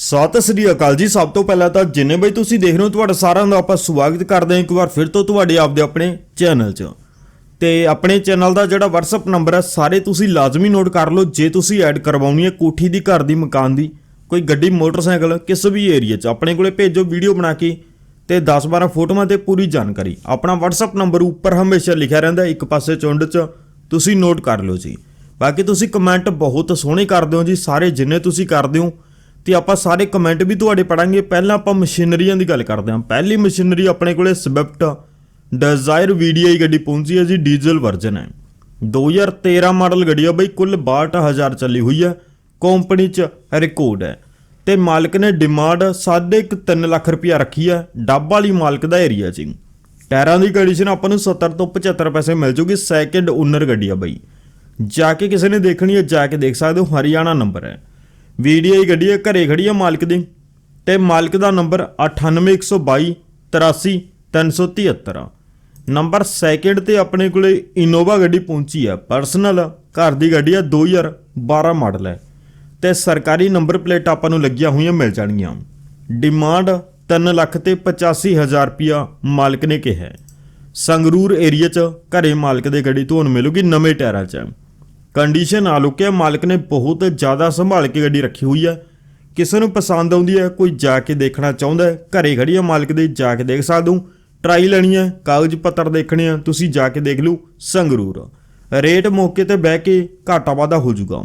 ਸਤਿ ਸ੍ਰੀ ਅਕਾਲ ਜੀ। ਸਭ ਤੋਂ ਪਹਿਲਾਂ ਤਾਂ ਜਿੰਨੇ ਬਈ ਤੁਸੀਂ ਦੇਖ ਰਹੇ ਹੋ ਤੁਹਾਡਾ ਸਾਰਿਆਂ ਦਾ ਆਪਾਂ ਸਵਾਗਤ ਕਰਦੇ ਹਾਂ ਇੱਕ ਵਾਰ ਫਿਰ ਤੋਂ ਤੁਹਾਡੇ ਆਪਦੇ ਆਪਣੇ ਚੈਨਲ 'ਚ। ਤੇ ਆਪਣੇ ਚੈਨਲ ਦਾ ਜਿਹੜਾ WhatsApp ਨੰਬਰ ਹੈ, ਸਾਰੇ ਤੁਸੀਂ ਲਾਜ਼ਮੀ ਨੋਟ ਕਰ ਲਓ। ਜੇ ਤੁਸੀਂ ਐਡ ਕਰਵਾਉਣੀ ਹੈ ਕੋਠੀ ਦੀ, ਘਰ ਦੀ, ਮਕਾਨ ਦੀ, ਕੋਈ ਗੱਡੀ, ਮੋਟਰਸਾਈਕਲ, ਕਿਸੇ ਵੀ ਏਰੀਆ 'ਚ, ਆਪਣੇ ਕੋਲੇ ਭੇਜੋ ਵੀਡੀਓ ਬਣਾ ਕੇ ਤੇ 10-12 ਫੋਟੋਆਂ ਤੇ ਪੂਰੀ ਜਾਣਕਾਰੀ। ਆਪਣਾ WhatsApp ਨੰਬਰ ਉੱਪਰ ਹਮੇਸ਼ਾ ਲਿਖਿਆ ਰਹਿੰਦਾ ਇੱਕ ਪਾਸੇ ਚੁੰਡ 'ਚ, ਤੁਸੀਂ ਨੋਟ ਕਰ ਲਓ ਜੀ। ਬਾਕੀ ਤੁਸੀਂ ਕਮੈਂਟ ਬਹੁਤ ਸੋਹਣੇ ਕਰਦੇ ਹੋ ਜੀ, ਸਾਰੇ ਜਿੰਨੇ ਤੁਸੀਂ ਕਰਦੇ ਹੋ ਤੇ ਆਪਾਂ ਸਾਰੇ ਕਮੈਂਟ ਵੀ ਤੁਹਾਡੇ ਪੜਾਂਗੇ। ਪਹਿਲਾਂ ਆਪਾਂ ਮਸ਼ੀਨਰੀਆਂ ਦੀ ਗੱਲ ਕਰਦੇ ਹਾਂ। ਪਹਿਲੀ ਮਸ਼ੀਨਰੀ ਆਪਣੇ ਕੋਲੇ ਸਵਿਫਟ ਡਿਜ਼ਾਇਰ VDI ਗੱਡੀ ਪਹੁੰਚੀ ਹੈ ਜੀ ਡੀਜ਼ਲ ਵਰਜ਼ਨ ਹੈ। 2013 ਮਾਡਲ ਗੱਡੀ ਆ ਬਈ, ਕੁੱਲ 62000 ਚੱਲੀ ਹੋਈ ਹੈ। ਕੰਪਨੀ 'ਚ ਰਿਕਾਰਡ ਹੈ। ਤੇ ਮਾਲਕ ਨੇ ਡਿਮਾਂਡ 3.5 ਲੱਖ ਰੁਪਇਆ ਰੱਖੀ ਹੈ। ਡੱਬ ਵਾਲੀ ਮਾਲਕ ਦਾ ਏਰੀਆ ਜੀ। ਟਾਇਰਾਂ ਦੀ ਕੰਡੀਸ਼ਨ ਆਪਾਂ ਨੂੰ 70 ਤੋਂ 75 ਪੈਸੇ ਮਿਲ ਜੂਗੀ। ਸੈਕਿੰਡ ਓਨਰ ਗੱਡੀ ਆ ਬਈ। ਜਾ ਕੇ ਕਿਸੇ ਨੇ ਦੇਖਣੀ ਹੈ, ਜਾ ਕੇ ਦੇਖ ਸਕਦੇ ਹੋ। ਹਰਿਆਣਾ ਨੰਬਰ ਹੈ। ਵੀਡੀਆਈ ਗੱਡੀ ਹੈ, ਘਰੇ ਖੜੀ ਹੈ ਮਾਲਕ ਦੀ। ਤੇ ਮਾਲਕ ਦਾ ਨੰਬਰ 98122 83373 ਨੰਬਰ ਸੈਕਿੰਡ ਤੇ ਆਪਣੇ ਕੋਲੇ ਇਨੋਵਾ ਗੱਡੀ ਪਹੁੰਚੀ ਹੈ। ਪਰਸਨਲ ਘਰ ਦੀ ਗੱਡੀ ਹੈ 2012 ਮਾਡਲ ਹੈ। ਤੇ ਸਰਕਾਰੀ ਨੰਬਰ ਪਲੇਟ ਆਪਾਂ ਨੂੰ ਲੱਗੀਆਂ ਹੋਈਆਂ ਮਿਲ ਜਾਣਗੀਆਂ। ਡਿਮਾਂਡ 3 ਲੱਖ ਤੇ 85000 ਰੁਪਿਆ ਮਾਲਕ ਨੇ ਕਿਹਾ ਸੰਗਰੂਰ ਏਰੀਆ 'ਚ ਘਰੇ ਮਾਲਕ ਦੇ ਗੱਡੀ ਤੁਹਾਨੂੰ ਮਿਲੂਗੀ, ਨਵੇਂ ਟਾਇਰਾਂ 'ਚ। ਕੰਡੀਸ਼ਨ ਆ ਲੁਕਿਆ ਮਾਲਕ ਨੇ ਬਹੁਤ ਜ਼ਿਆਦਾ ਸੰਭਾਲ ਕੇ ਗੱਡੀ ਰੱਖੀ ਹੋਈ ਹੈ ਕਿਸੇ ਨੂੰ ਪਸੰਦ ਆਉਂਦੀ ਹੈ ਕੋਈ ਜਾ ਕੇ ਦੇਖਣਾ ਚਾਹੁੰਦਾ ਹੈ। ਘਰੇ ਖੜੀ ਹੈ ਮਾਲਕ ਦੇ ਜਾ ਕੇ ਦੇਖ ਸਕਦੇ ਹੋ। ਟਰਾਈ ਲੈਣੀ ਹੈ ਕਾਗਜ਼ ਪੱਤਰ ਦੇਖਣੇ ਆ, ਤੁਸੀਂ ਜਾ ਕੇ ਦੇਖ ਲਓ, ਸੰਗਰੂਰ। ਰੇਟ ਮੌਕੇ ਤੇ ਬਹਿ ਕੇ ਘਾਟਾ ਵਾਧਾ ਹੋ ਜਾਊਗਾ।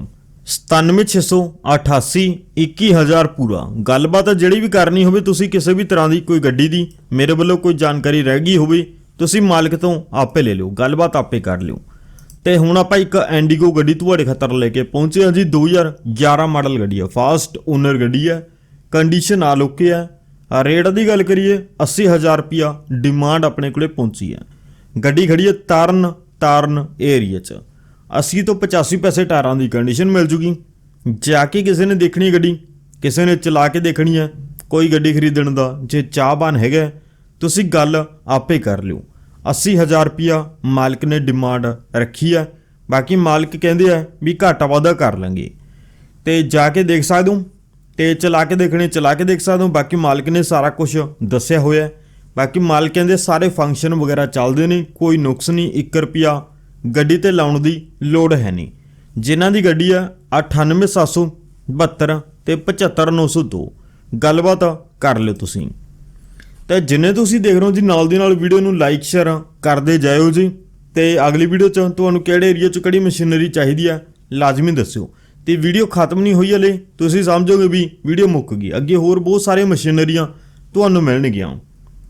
97688 21000 ਪੂਰਾ। ਗੱਲਬਾਤ ਜਿਹੜੀ ਵੀ ਕਰਨੀ ਹੋਵੇ, ਤੁਸੀਂ ਕਿਸੇ ਵੀ ਤਰ੍ਹਾਂ ਦੀ ਕੋਈ ਗੱਡੀ ਦੀ, ਮੇਰੇ ਵੱਲੋਂ ਕੋਈ ਜਾਣਕਾਰੀ ਰਹਿ ਗਈ ਹੋਵੇ, ਤੁਸੀਂ ਮਾਲਕ ਤੋਂ ਆਪੇ ਲੈ ਲਿਓ, ਗੱਲਬਾਤ ਆਪੇ ਕਰ ਲਿਓ। ਤੇ ਹੁਣ ਆਪਾਂ ਇੱਕ ਐਂਡੀਗੋ ਗੱਡੀ ਤੁਹਾਡੇ ਖਤਰ ਲੈ ਕੇ ਪਹੁੰਚੇ ਹਾਂ ਜੀ 2011 ਮਾਡਲ ਗੱਡੀ ਹੈ ਫਾਸਟ ਓਨਰ ਗੱਡੀ ਹੈ ਕੰਡੀਸ਼ਨ ਆ। ਲੁਕੇ ਹੈ ਰੇਟ ਦੀ ਗੱਲ ਕਰੀਏ 80000 ਰੁਪਿਆ ਡਿਮਾਂਡ ਆਪਣੇ ਕੋਲੇ ਪਹੁੰਚੀ ਹੈ ਗੱਡੀ ਖੜੀ ਹੈ ਤਾਰਨ ਤਾਰਨ ਏਰੀਆ 'ਚ। 80 ਤੋਂ 85 ਪੈਸੇ ਟਾਇਰਾਂ ਦੀ ਕੰਡੀਸ਼ਨ ਮਿਲ ਜੂਗੀ। ਜਾ ਕੇ ਕਿਸੇ ਨੇ ਦੇਖਣੀ ਗੱਡੀ, ਕਿਸੇ ਨੇ ਚਲਾ ਕੇ ਦੇਖਣੀ ਹੈ ਕੋਈ ਗੱਡੀ ਖਰੀਦਣ ਦਾ ਜੇ ਚਾਹਬਾਨ ਹੈਗਾ, ਤੁਸੀਂ ਗੱਲ ਆਪੇ ਕਰ ਲਿਓ। 80000 ਰੁਪਿਆ ਮਾਲਕ ਨੇ ਡਿਮਾਂਡ ਰੱਖੀ ਹੈ। ਬਾਕੀ ਮਾਲਕ ਕਹਿੰਦੇ ਆ ਵੀ ਘਾਟਾ ਵਾਧਾ ਕਰ ਲਾਂਗੇ। ਤੇ ਜਾ ਕੇ ਦੇਖ ਸਕਦੇ ਹੋ, ਤੇ ਚਲਾ ਕੇ ਦੇਖਣੇ, ਚਲਾ ਕੇ ਦੇਖ ਸਕਦੇ ਹੋ, ਬਾਕੀ ਮਾਲਕ ਨੇ ਸਾਰਾ ਕੁਝ ਦੱਸਿਆ ਹੋਇਆ ਬਾਕੀ ਮਾਲਕ ਕਹਿੰਦੇ ਸਾਰੇ ਫੰਕਸ਼ਨ ਵਗੈਰਾ ਚੱਲਦੇ ਨੇ, ਕੋਈ ਨੁਕਸ ਨਹੀਂ 1 ਰੁਪਿਆ ਗੱਡੀ ਤੇ ਲਾਉਣ ਦੀ ਲੋੜ ਹੈ ਨਹੀਂ। ਜਿਨ੍ਹਾਂ ਦੀ ਗੱਡੀ ਆ 98772 ਤੇ 75902 ਗੱਲਬਾਤ ਕਰ ਲਿਓ ਤੁਸੀਂ। ਤੇ ਜਿੰਨੇ ਤੁਸੀਂ ਦੇਖ ਰਹੇ ਹੋ ਜੀ, ਨਾਲ ਦੀ ਨਾਲ ਵੀਡੀਓ ਨੂੰ ਲਾਈਕ ਸ਼ੇਅਰ ਕਰਦੇ ਜਾਇਓ ਜੀ। ਤੇ ਅਗਲੀ ਵੀਡੀਓ ਚ ਤੁਹਾਨੂੰ ਕਿਹੜੇ ਏਰੀਆ ਚ ਕਿਹੜੀ ਮਸ਼ੀਨਰੀ ਚਾਹੀਦੀ ਆ, ਲਾਜ਼ਮੀ ਦੱਸਿਓ। ਤੇ ਵੀਡੀਓ ਖਤਮ ਨਹੀਂ ਹੋਈ ਹਲੇ, ਤੁਸੀਂ ਸਮਝੋਗੇ ਵੀ ਵੀਡੀਓ ਮੁੱਕ ਗਈ। ਅੱਗੇ ਹੋਰ ਬਹੁਤ ਸਾਰੇ ਮਸ਼ੀਨਰੀਆਂ ਤੁਹਾਨੂੰ ਮਿਲਣਗੀਆਂ।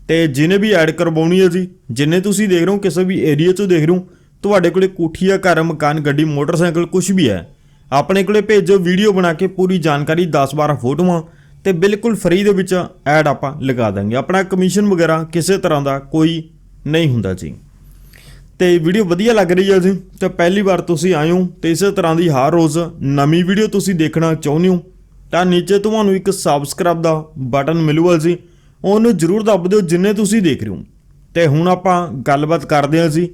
ਤੇ ਜਿਹਨੇ ਵੀ ਐਡ ਕਰਵਾਉਣੀ ਹੈ ਜੀ, ਜਿੰਨੇ ਤੁਸੀਂ ਦੇਖ ਰਹੇ ਹੋ, ਕਿਸੇ ਵੀ ਏਰੀਆ ਚੋਂ ਦੇਖ ਰਹੇ ਹੋ, ਤੁਹਾਡੇ ਕੋਲੇ ਕੋਠੀਆ, ਘਰ, ਮਕਾਨ, ਗੱਡੀ, ਮੋਟਰਸਾਈਕਲ ਕੁਝ ਵੀ ਹੈ, ਆਪਣੇ ਕੋਲੇ ਭੇਜੋ, ਵੀਡੀਓ ਬਣਾ ਕੇ ਪੂਰੀ ਜਾਣਕਾਰੀ 10-12 ਫੋਟੋਆਂ। ਤੇ ਬਿਲਕੁਲ ਫ੍ਰੀ ਦੇ ਵਿੱਚ ਐਡ ਆਪਾਂ ਲਗਾ ਦਾਂਗੇ। ਆਪਣਾ ਕਮਿਸ਼ਨ ਵਗੈਰਾ ਕਿਸੇ ਤਰ੍ਹਾਂ ਦਾ ਕੋਈ ਨਹੀਂ ਹੁੰਦਾ ਜੀ। ਤੇ ਵੀਡੀਓ ਵਧੀਆ ਲੱਗ ਰਹੀ ਹੈ ਜੀ, ਤੇ ਪਹਿਲੀ ਵਾਰ ਤੁਸੀਂ ਆਏ ਹੋ ਤੇ ਇਸੇ ਤਰ੍ਹਾਂ ਦੀ ਹਰ ਰੋਜ਼ ਨਵੀਂ ਵੀਡੀਓ ਤੁਸੀਂ ਦੇਖਣਾ ਚਾਹੁੰਦੇ ਹੋ, ਤਾਂ ਨੀਚੇ ਤੁਹਾਨੂੰ ਇੱਕ ਸਬਸਕ੍ਰਾਈਬ ਦਾ ਬਟਨ ਮਿਲੂਗਾ ਜੀ। ਉਹਨੂੰ ਜਰੂਰ ਦੱਬ ਦਿਓ ਜਿੰਨੇ ਤੁਸੀਂ ਦੇਖ ਰਹੇ ਹੋ। ਤੇ ਹੁਣ ਆਪਾਂ ਗੱਲਬਾਤ ਕਰਦੇ ਹਾਂ ਜੀ।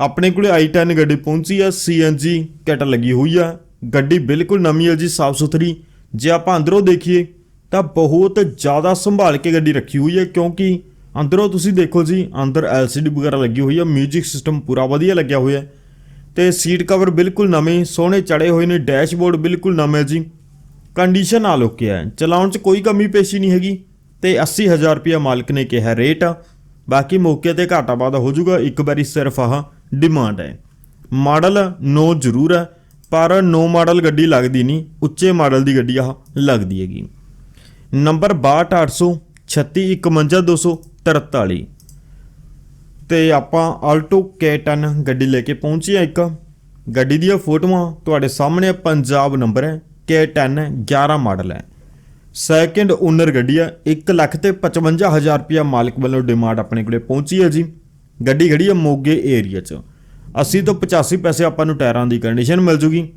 ਆਪਣੇ ਕੋਲੇ i10 ਗੱਡੀ ਪਹੁੰਚੀ ਆ CNG ਕਿਟ ਲੱਗੀ ਹੋਈ ਆ। ਗੱਡੀ ਬਿਲਕੁਲ ਨਵੀਂ ਹੈ ਜੀ, ਸਾਫ਼ ਸੁਥਰੀ। ਜੇ ਆਪਾਂ ਅੰਦਰੋਂ ਦੇਖੀਏ ਤਾਂ ਬਹੁਤ ਜ਼ਿਆਦਾ ਸੰਭਾਲ ਕੇ ਗੱਡੀ ਰੱਖੀ ਹੋਈ ਹੈ, ਕਿਉਂਕਿ ਅੰਦਰੋਂ ਤੁਸੀਂ ਦੇਖੋ ਜੀ, ਅੰਦਰ LCD ਵਗੈਰਾ ਲੱਗੀ ਹੋਈ ਹੈ 뮤직 ਸਿਸਟਮ ਪੂਰਾ ਵਧੀਆ ਲੱਗਿਆ ਹੋਇਆ ਹੈ। ਤੇ ਸੀਟ ਕਵਰ ਬਿਲਕੁਲ ਨਵੇਂ, ਸੋਹਣੇ ਚੜੇ ਹੋਏ ਨੇ ਡੈਸ਼ਬੋਰਡ ਬਿਲਕੁਲ ਨਵੇਂ ਜੀ। ਕੰਡੀਸ਼ਨ ਆ ਲੁਕਿਆ ਹੈ, ਚਲਾਉਣ 'ਚ ਕੋਈ ਕਮੀ ਪੇਸ਼ੀ ਨਹੀਂ ਹੈਗੀ, ਤੇ 80000 ਰੁਪਇਆ ਮਾਲਕ ਨੇ ਕਿਹਾ ਰੇਟ ਬਾਕੀ ਮੌਕੇ ਤੇ ਘਾਟਾ ਵਾਧਾ ਹੋ ਜਾਊਗਾ, ਇੱਕ ਵਾਰੀ ਸਿਰਫ ਆਹ ਡਿਮਾਂਡ ਹੈ। ਮਾਡਲ 9 ਜ਼ਰੂਰ ਹੈ, ਪਰ 9 ਮਾਡਲ ਗੱਡੀ ਲੱਗਦੀ ਨਹੀਂ, ਉੱਚੇ ਮਾਡਲ ਦੀ ਗੱਡੀ ਆਹ ਲੱਗਦੀ ਹੈਗੀ। ਨੰਬਰ 62800 3651243 ਤੇ ਆਪਾਂ ਆਲਟੋ K10 ਗੱਡੀ ਲੈ ਕੇ ਪਹੁੰਚੇ ਆ ਇੱਕ। ਗੱਡੀ ਦੀਆਂ ਫੋਟੋਆਂ ਤੁਹਾਡੇ ਸਾਹਮਣੇ ਪੰਜਾਬ ਨੰਬਰ ਹੈ K10 11 ਮਾਡਲ ਹੈ। ਸੈਕਿੰਡ ਓਨਰ ਗੱਡੀ ਹੈ 1 ਲੱਖ ਤੇ 55000 ਰੁਪਇਆ ਮਾਲਕ ਵੱਲੋਂ ਡਿਮਾਂਡ ਆਪਣੇ ਕੋਲੇ ਪਹੁੰਚੀ ਹੈ ਜੀ। ਗੱਡੀ ਖੜੀ ਹੈ ਮੋਗੇ ਏਰੀਆ 'ਚ। 80 ਤੋਂ 85 ਪੈਸੇ ਆਪਾਂ ਨੂੰ ਟਾਇਰਾਂ ਦੀ ਕੰਡੀਸ਼ਨ ਮਿਲ ਜੂਗੀ।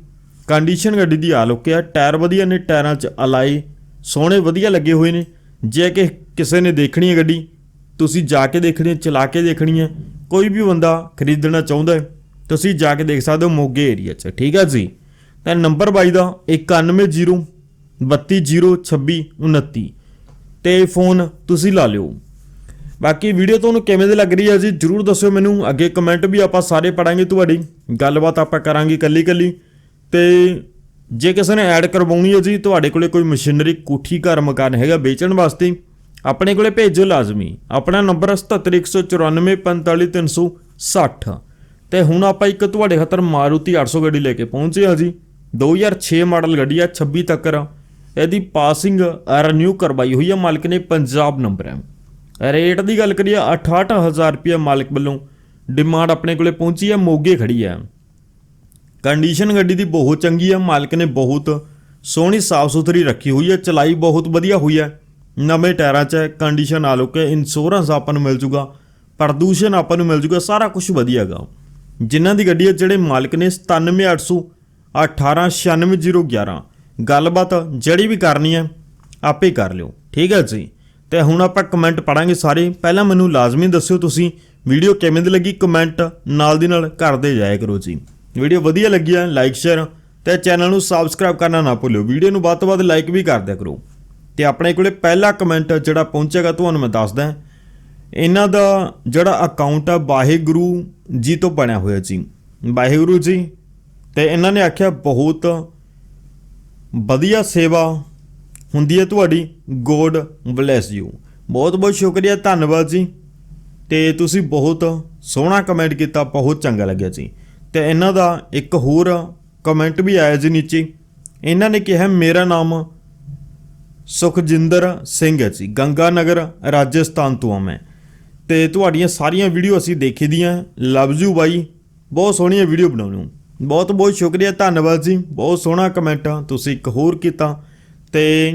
ਕੰਡੀਸ਼ਨ ਗੱਡੀ ਦੀ ਆ ਲੁਕਿਆ ਟਾਇਰ ਵਧੀਆ ਨੇ, ਟਾਇਰਾਂ 'ਚ ਅਲਾਈ ਸੋਹਣੇ ਵਧੀਆ ਲੱਗੇ ਹੋਏ ਨੇ। ਜੇ ਕਿ ਕਿਸੇ ਨੇ ਦੇਖਣੀ ਹੈ ਗੱਡੀ, ਤੁਸੀਂ ਜਾ ਕੇ ਦੇਖਣੀ ਹੈ, ਚਲਾ ਕੇ ਦੇਖਣੀ ਹੈ। ਕੋਈ ਵੀ ਬੰਦਾ ਖਰੀਦਣਾ ਚਾਹੁੰਦਾ ਹੈ, ਤੁਸੀਂ ਜਾ ਕੇ ਦੇਖ ਸਕਦੇ ਹੋ ਮੋਗੇ ਏਰੀਆ 'ਚ। ਠੀਕ ਹੈ ਜੀ? ਤਾਂ ਨੰਬਰ ਬਾਈ ਦਾ 9109 320629 ਤੇ ਫੋਨ ਤੁਸੀਂ ਲਾ ਲਿਓ। ਬਾਕੀ ਵੀਡੀਓ ਤੁਹਾਨੂੰ ਕਿਵੇਂ ਦੀ ਲੱਗ ਰਹੀ ਹੈ ਜੀ, ਜਰੂਰ ਦੱਸਿਓ ਮੈਨੂੰ। ਅੱਗੇ ਕਮੈਂਟ ਵੀ ਆਪਾਂ ਸਾਰੇ ਪੜਾਂਗੇ ਤੁਹਾਡੀ। ਗੱਲਬਾਤ ਆਪਾਂ ਕਰਾਂਗੇ ਕੱਲੀ ਕੱਲੀ ਤੇ ਜੇ ਕਿਸੇ ਨੇ ਐਡ ਕਰਵਾਉਣੀ ਹੈ ਜੀ, ਤੁਹਾਡੇ ਕੋਲੇ ਕੋਈ ਮਸ਼ੀਨਰੀ ਕੋਠੀ ਘਰ ਮਕਾਨ ਹੈਗਾ ਵੇਚਣ ਵਾਸਤੇ, ਆਪਣੇ ਕੋਲੇ ਭੇਜੋ ਲਾਜ਼ਮੀ। ਆਪਣਾ ਨੰਬਰ 7714545360 ਤੇ ਹੁਣ ਆਪਾਂ ਇੱਕ ਤੁਹਾਡੇ ਖਾਤਰ ਮਾਰੂਤੀ 800 ਗੱਡੀ ਲੈ ਕੇ ਪਹੁੰਚੇ ਹਾਂ ਜੀ। 2006 ਮਾਡਲ ਗੱਡੀ ਆ 26 ਤੱਕ ਆ। ਇਹਦੀ ਪਾਸਿੰਗ ਰੀਨਿਊ ਕਰਵਾਈ ਹੋਈ ਆ, ਮਾਲਕ ਨੇ ਪੰਜਾਬ ਨੰਬਰ ਹੈ। ਰੇਟ ਦੀ ਗੱਲ ਕਰੀਏ 68000 ਰੁਪਏ ਮਾਲਕ ਵੱਲੋਂ ਡਿਮਾਂਡ ਆਪਣੇ ਕੋਲੇ ਪਹੁੰਚੀ ਹੈ ਮੋਗੇ ਖੜੀ ਹੈ ਕੰਡੀਸ਼ਨ ਗੱਡੀ ਦੀ ਬਹੁਤ ਚੰਗੀ ਹੈ ਮਾਲਕ ਨੇ ਬਹੁਤ ਸੋਹਣੀ ਸਾਫ਼ ਸੁਥਰੀ ਰੱਖੀ ਹੋਈ ਹੈ ਚਲਾਈ ਬਹੁਤ ਵਧੀਆ ਹੋਈ ਹੈ ਨਵੇਂ ਟਾਇਰਾਂ 'ਚ ਕੰਡੀਸ਼ਨ ਆ ਲੋਕੇ ਇੰਸ਼ੋਰੈਂਸ ਆਪਾਂ ਨੂੰ ਮਿਲ ਜੂਗਾ, ਪ੍ਰਦੂਸ਼ਣ ਆਪਾਂ ਨੂੰ ਮਿਲ ਜੂਗਾ, ਸਾਰਾ ਕੁਝ ਵਧੀਆ ਹੈਗਾ। ਜਿਨ੍ਹਾਂ ਦੀ ਗੱਡੀ ਹੈ ਜਿਹੜੇ ਮਾਲਕ ਨੇ 97800 1896011 ਗੱਲਬਾਤ ਜਿਹੜੀ ਵੀ ਕਰਨੀ ਹੈ ਆਪੇ ਕਰ ਲਿਓ। ਠੀਕ ਹੈ ਜੀ? ਤੇ ਹੁਣ ਆਪਾਂ ਕਮੈਂਟ ਪੜਾਂਗੇ ਸਾਰੇ। ਪਹਿਲਾਂ ਮੈਨੂੰ ਲਾਜ਼ਮੀ ਦੱਸਿਓ ਤੁਸੀਂ ਵੀਡੀਓ ਕਿਵੇਂ ਦੀ ਲੱਗੀ? ਕਮੈਂਟ ਨਾਲ ਦੀ ਨਾਲ ਕਰਦੇ ਜਾਇਆ ਕਰੋ ਜੀ। ਵੀਡੀਓ ਵਧੀਆ ਲੱਗੀ ਹੈ ਲਾਈਕ ਸ਼ੇਅਰ ਤੇ ਚੈਨਲ ਨੂੰ ਸਬਸਕ੍ਰਾਈਬ ਕਰਨਾ ਨਾ ਭੁੱਲਿਓ। ਵੀਡੀਓ ਨੂੰ ਵੱਧ ਤੋਂ ਵੱਧ ਲਾਈਕ ਵੀ ਕਰ ਦਿਆ ਕਰੋ। ਤੇ ਆਪਣੇ ਕੋਲੇ ਪਹਿਲਾ ਕਮੈਂਟ ਜਿਹੜਾ ਪਹੁੰਚੇਗਾ, ਤੁਹਾਨੂੰ ਮੈਂ ਦੱਸਦਾ ਇਹਨਾਂ ਦਾ ਜਿਹੜਾ ਅਕਾਊਂਟ ਆ, ਵਾਹਿਗੁਰੂ ਜੀ ਤੋਂ ਬਣਿਆ ਹੋਇਆ ਜੀ। ਵਾਹਿਗੁਰੂ ਜੀ, ਤੇ ਇਹਨਾਂ ਨੇ ਆਖਿਆ, ਬਹੁਤ ਵਧੀਆ ਸੇਵਾ ਹੁੰਦੀ ਹੈ ਤੁਹਾਡੀ। ਗੋਡ ਬlesਸ ਯੂ ਬਹੁਤ ਬਹੁਤ ਸ਼ੁਕਰੀਆ, ਧੰਨਵਾਦ ਜੀ। ਤੇ ਤੁਸੀਂ ਬਹੁਤ ਸੋਹਣਾ ਕਮੈਂਟ ਕੀਤਾ, ਬਹੁਤ ਚੰਗਾ ਲੱਗਿਆ ਜੀ। ਤੇ ਇਹਨਾਂ ਦਾ ਇੱਕ ਹੋਰ ਕਮੈਂਟ ਵੀ ਆਇਆ ਜੀ ਨੀਚੇ। ਇਹਨਾਂ ਨੇ ਕਿਹਾ, ਮੇਰਾ ਨਾਮ ਸੁਖਜਿੰਦਰ ਸਿੰਘ ਹੈ ਜੀ। ਗੰਗਾ ਨਗਰ ਰਾਜਸਥਾਨ ਤੋਂ ਆ ਮੈਂ। ਤੇ ਤੁਹਾਡੀਆਂ ਸਾਰੀਆਂ ਵੀਡੀਓ ਅਸੀਂ ਦੇਖੀ ਦੀਆਂ। ਲਵ ਯੂ ਬਾਈ। ਬਹੁਤ ਸੋਹਣੀਆਂ ਵੀਡੀਓ ਬਣਾਉਂਦੇ ਹੋ। ਬਹੁਤ ਬਹੁਤ ਸ਼ੁਕਰੀਆ, ਧੰਨਵਾਦ ਜੀ। ਬਹੁਤ ਸੋਹਣਾ ਕਮੈਂਟ ਤੁਸੀਂ ਇੱਕ ਹੋਰ ਕੀਤਾ। ਤੇ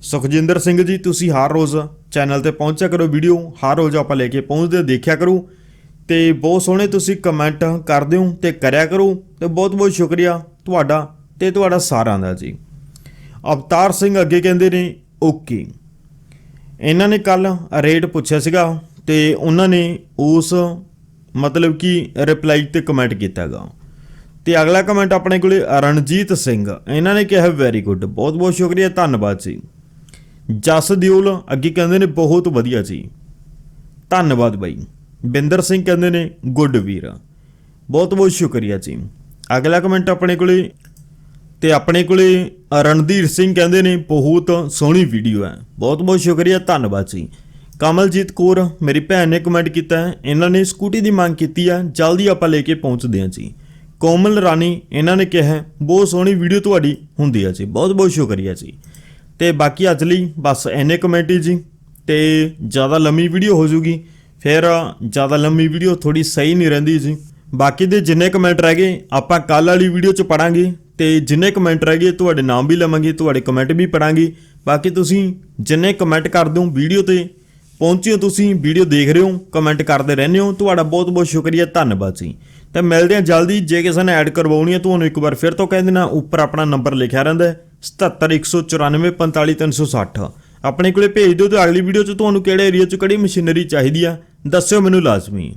ਸੁਖਜਿੰਦਰ ਸਿੰਘ ਜੀ, ਤੁਸੀਂ ਹਰ ਰੋਜ਼ ਚੈਨਲ ਤੇ ਪਹੁੰਚਿਆ ਕਰੋ। ਵੀਡੀਓ ਹਰ ਰੋਜ਼ ਆਪਾਂ ਲੈ ਕੇ ਪਹੁੰਚਦੇ ਦੇਖਿਆ ਕਰੋ। ਤੇ ਬਹੁਤ ਸੋਹਣੇ ਤੁਸੀਂ ਕਮੈਂਟ ਕਰਦੇ ਹੋ ਤੇ ਕਰਿਆ ਕਰੋ ਤੇ ਬਹੁਤ ਬਹੁਤ ਸ਼ੁਕਰੀਆ ਤੁਹਾਡਾ ਤੇ ਤੁਹਾਡਾ ਸਾਰਿਆਂ ਦਾ ਜੀ। ਅਵਤਾਰ ਸਿੰਘ ਅੱਗੇ ਕਹਿੰਦੇ ਨੇ, ਓਕੇ। ਇਹਨਾਂ ਨੇ ਕੱਲ ਰੇਟ ਪੁੱਛਿਆ ਸੀਗਾ ਤੇ ਉਹਨਾਂ ਨੇ ਉਸ ਮਤਲਬ ਕਿ ਰਿਪਲਾਈ ਤੇ ਕਮੈਂਟ ਕੀਤਾਗਾ। ਤੇ ਅਗਲਾ ਕਮੈਂਟ ਆਪਣੇ ਕੋਲੇ ਰਣਜੀਤ ਸਿੰਘ। ਇਹਨਾਂ ਨੇ ਕਿਹਾ ਵੈਰੀ ਗੁੱਡ ਬਹੁਤ ਬਹੁਤ ਸ਼ੁਕਰੀਆ, ਧੰਨਵਾਦ ਜੀ। ਜਸ ਦਿਓਲ ਅੱਗੇ ਕਹਿੰਦੇ ਨੇ, ਬਹੁਤ ਵਧੀਆ ਜੀ। ਧੰਨਵਾਦ ਬਾਈ। ਬਿੰਦਰ ਸਿੰਘ ਕਹਿੰਦੇ ਨੇ, ਗੁੱਡ ਵੀਰ ਬਹੁਤ ਬਹੁਤ ਸ਼ੁਕਰੀਆ ਜੀ। ਅਗਲਾ ਕਮੈਂਟ ਆਪਣੇ ਕੋਲੇ, ਤੇ ਆਪਣੇ ਕੋਲੇ ਰਣਧੀਰ ਸਿੰਘ ਕਹਿੰਦੇ ਨੇ, ਬਹੁਤ ਸੋਹਣੀ ਵੀਡੀਓ ਹੈ ਬਹੁਤ ਬਹੁਤ ਸ਼ੁਕਰੀਆ, ਧੰਨਵਾਦ ਜੀ। ਕਮਲਜੀਤ ਕੌਰ, ਮੇਰੀ ਭੈਣ ਨੇ ਕਮੈਂਟ ਕੀਤਾ ਹੈ। ਇਹਨਾਂ ਨੇ ਸਕੂਟੀ ਦੀ ਮੰਗ ਕੀਤੀ ਹੈ ਜਲਦੀ ਆਪਾਂ ਲੈ ਕੇ ਪਹੁੰਚਦੇ ਹਾਂ ਜੀ। ਕੋਮਲ ਰਾਣੀ, ਇਹਨਾਂ ਨੇ ਕਿਹਾ ਬਹੁਤ ਸੋਹਣੀ ਵੀਡੀਓ ਤੁਹਾਡੀ ਹੁੰਦੀ ਹੈ ਜੀ। ਬਹੁਤ ਬਹੁਤ ਸ਼ੁਕਰੀਆ ਜੀ। ਤੇ ਬਾਕੀ ਅੱਜ ਲਈ ਬਸ ਐਨੇ ਕਮੈਂਟ ਹੀ ਜੀ। ਤੇ ਜ਼ਿਆਦਾ ਲੰਮੀ ਵੀਡੀਓ ਹੋ ਜੂਗੀ ਫਿਰ ਜ਼ਿਆਦਾ ਲੰਮੀ ਵੀਡੀਓ ਥੋੜੀ ਸਹੀ ਨਹੀਂ ਰਹਿੰਦੀ ਸੀ ਬਾਕੀ ਦੇ ਜਿੰਨੇ ਕਮੈਂਟ ਰਹਿ ਗਏ, ਆਪਾਂ ਕੱਲ ਵਾਲੀ ਵੀਡੀਓ ਚ ਪੜਾਂਗੇ। ਤੇ ਜਿੰਨੇ ਕਮੈਂਟ ਰਹਿ ਗਏ, ਤੁਹਾਡੇ ਨਾਮ ਵੀ ਲਵਾਂਗੇ, ਤੁਹਾਡੇ ਕਮੈਂਟ ਵੀ ਪੜਾਂਗੇ। ਬਾਕੀ ਤੁਸੀਂ ਜਿੰਨੇ ਕਮੈਂਟ ਕਰ ਹੋ ਵੀਡੀਓ ਤੇ ਪਹੁੰਚਿਓ ਤੁਸੀਂ, ਵੀਡੀਓ ਦੇਖ ਰਹੇ ਹੋ ਕਮੈਂਟ ਕਰਦੇ ਰਹਿੰਦੇ ਹੋ। ਤੁਹਾਡਾ ਬਹੁਤ ਬਹੁਤ ਸ਼ੁਕਰੀਆ, ਧੰਨਵਾਦ ਜੀ। ਤੇ ਮਿਲਦੇ ਹਾਂ ਜਲਦੀ, ਜੇ ਕਿਸੇ ਨੇ ਐਡ ਕਰਵਾਉਣੀ ਹੈ, ਤੁਹਾਨੂੰ ਇੱਕ ਵਾਰ ਫਿਰ ਤੋਂ ਕਹਿ ਦੇਣਾ ਉੱਪਰ ਆਪਣਾ ਨੰਬਰ ਲਿਖਿਆ ਰਹਿੰਦਾ ਹੈ 7714945360 ਆਪਣੇ ਕੋਲੇ ਭੇਜ ਦਿਓ ਤੇ ਅਗਲੀ ਵੀਡੀਓ 'ਚ ਤੁਹਾਨੂੰ ਕਿਹੜੇ ਏਰੀਆ 'ਚ ਕਿਹੜੀ ਮਸ਼ੀਨਰੀ ਚਾਹੀਦੀ ਆ ਦੱਸਿਓ ਮੈਨੂੰ ਲਾਜ਼ਮੀ